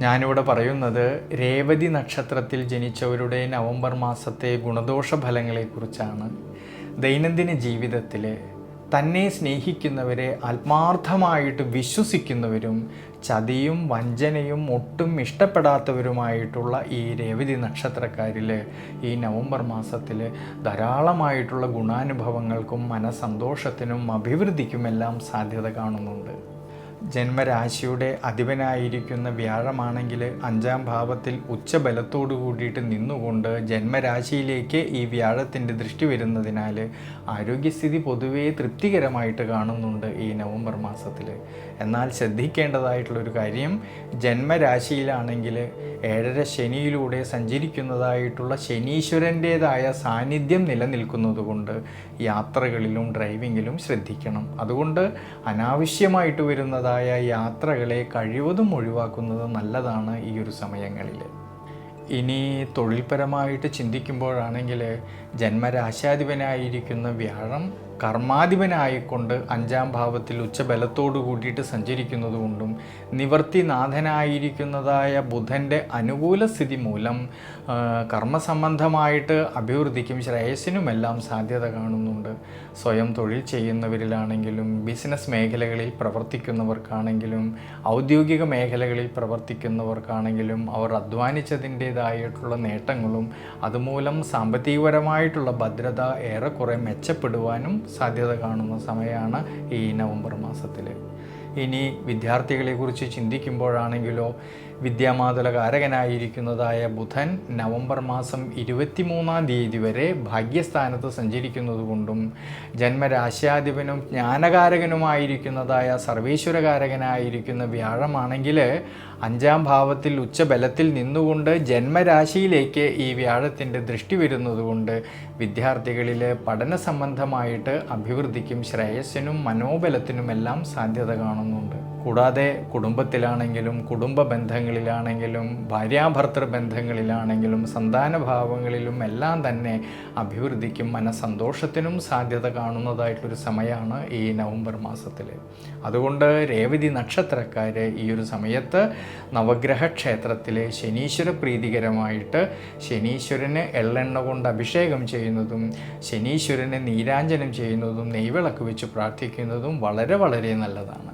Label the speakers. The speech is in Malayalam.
Speaker 1: ഞാനിവിടെ പറയുന്നത് രേവതി നക്ഷത്രത്തിൽ ജനിച്ചവരുടെ നവംബർ മാസത്തെ ഗുണദോഷ ഫലങ്ങളെക്കുറിച്ചാണ് ദൈനംദിന ജീവിതത്തിൽ തന്നെ സ്നേഹിക്കുന്നവരെ ആത്മാർത്ഥമായിട്ട് വിശ്വസിക്കുന്നവരും ചതിയും വഞ്ചനയും ഒട്ടും ഇഷ്ടപ്പെടാത്തവരുമായിട്ടുള്ള ഈ രേവതി നക്ഷത്രക്കാരിൽ ഈ നവംബർ മാസത്തിൽ ധാരാളമായിട്ടുള്ള ഗുണാനുഭവങ്ങൾക്കും മനസന്തോഷത്തിനും അഭിവൃദ്ധിക്കുമെല്ലാം സാധ്യത കാണുന്നുണ്ട്. ജന്മരാശിയുടെ അധിപനായിരിക്കുന്ന വ്യാഴമാണെങ്കിൽ അഞ്ചാം ഭാവത്തിൽ ഉച്ചബലത്തോടു കൂടിയിട്ട് നിന്നുകൊണ്ട് ജന്മരാശിയിലേക്ക് ഈ വ്യാഴത്തിന്റെ ദൃഷ്ടി വരുന്നതിനാൽ ആരോഗ്യസ്ഥിതി പൊതുവേ തൃപ്തികരമായിട്ട് കാണുന്നുണ്ട് ഈ നവംബർ മാസത്തിൽ. എന്നാൽ ശ്രദ്ധിക്കേണ്ടതായിട്ടുള്ളൊരു കാര്യം ജന്മരാശിയിലാണെങ്കിൽ ഏഴര ശനിയിലൂടെ സഞ്ചരിക്കുന്നതായിട്ടുള്ള ശനീശ്വരന്റേതായ സാന്നിധ്യം നിലനിൽക്കുന്നതുകൊണ്ട് യാത്രകളിലും ഡ്രൈവിങ്ങിലും ശ്രദ്ധിക്കണം. അതുകൊണ്ട് അനാവശ്യമായിട്ട് വരുന്നതായ യാത്രകളെ കഴിവതും ഒഴിവാക്കുന്നത് നല്ലതാണ് ഈ ഒരു സമയങ്ങളിൽ. ഇനി തൊഴിൽപരമായിട്ട് ചിന്തിക്കുമ്പോഴാണെങ്കിൽ ജന്മരാശാധിപനായിരിക്കുന്ന വ്യാഴം കർമാധിപനായിക്കൊണ്ട് അഞ്ചാം ഭാവത്തിൽ ഉച്ചബലത്തോടു കൂടിയിട്ട് സഞ്ചരിക്കുന്നതുകൊണ്ടും നിവർത്തി നിവർത്തിനാഥനായിരിക്കുന്നതായ ബുധന്റെ അനുകൂല സ്ഥിതി മൂലം കർമ്മസംബന്ധമായിട്ട് അഭിവൃദ്ധിക്കും ശ്രേയസ്സിനുമെല്ലാം സാധ്യത കാണുന്നുണ്ട്. സ്വയം തൊഴിൽ ചെയ്യുന്നവരിലാണെങ്കിലും ബിസിനസ് മേഖലകളിൽ പ്രവർത്തിക്കുന്നവർക്കാണെങ്കിലും ഔദ്യോഗിക മേഖലകളിൽ പ്രവർത്തിക്കുന്നവർക്കാണെങ്കിലും അവർ അധ്വാനിച്ചതിന്റേതായിട്ടുള്ള നേട്ടങ്ങളും അതുമൂലം സാമ്പത്തികപരമായിട്ടുള്ള ഭദ്രത ഏറെക്കുറെ മെച്ചപ്പെടുവാനും സാധ്യത കാണുന്ന സമയമാണ് ഈ നവംബർ മാസത്തിൽ ഇനി വിദ്യാർത്ഥികളെക്കുറിച്ച് ചിന്തിക്കുമ്പോഴാണെങ്കിലോ വിദ്യാമാതുല കാരകനായിരിക്കുന്നതായ ബുധൻ നവംബർ മാസം ഇരുപത്തിമൂന്നാം തീയതി വരെ ഭാഗ്യസ്ഥാനത്ത് സഞ്ചരിക്കുന്നത് കൊണ്ടും ജന്മരാശ്യാധിപനും ജ്ഞാനകാരകനുമായിരിക്കുന്നതായ സർവേശ്വരകാരകനായിരിക്കുന്ന വ്യാഴമാണെങ്കിൽ അഞ്ചാം ഭാവത്തിൽ ഉച്ചബലത്തിൽ നിന്നുകൊണ്ട് ജന്മരാശിയിലേക്ക് ഈ വ്യാഴത്തിന്റെ ദൃഷ്ടി വരുന്നതുകൊണ്ട് വിദ്യാർത്ഥികളിൽ പഠന സംബന്ധമായിട്ട് അഭിവൃദ്ധിക്കും ശ്രേയസ്സിനും മനോബലത്തിനുമെല്ലാം സാധ്യത കാണുന്നുണ്ട് കൂടാതെ കുടുംബത്തിലാണെങ്കിലും കുടുംബ ബന്ധങ്ങളിലാണെങ്കിലും ഭാര്യാഭർത്തൃ ബന്ധങ്ങളിലാണെങ്കിലും സന്താനഭാവങ്ങളിലും എല്ലാം തന്നെ അഭിവൃദ്ധിക്കും മനസന്തോഷത്തിനും സാധ്യത കാണുന്നതായിട്ടൊരു സമയമാണ് ഈ നവംബർ മാസത്തിൽ അതുകൊണ്ട് രേവതി നക്ഷത്രക്കാർ ഈ ഒരു സമയത്ത് നവഗ്രഹ ക്ഷേത്രത്തിലെ ശനീശ്വര പ്രീതികരമായിട്ട് ശനീശ്വരന് എള്ളെണ്ണ കൊണ്ട് അഭിഷേകം ചെയ്യുന്നതും ശനീശ്വരന് നീരാഞ്ജനം ചെയ്യുന്നതും നെയ്വിളക്ക് വെച്ച് പ്രാർത്ഥിക്കുന്നതും വളരെ വളരെ നല്ലതാണ്.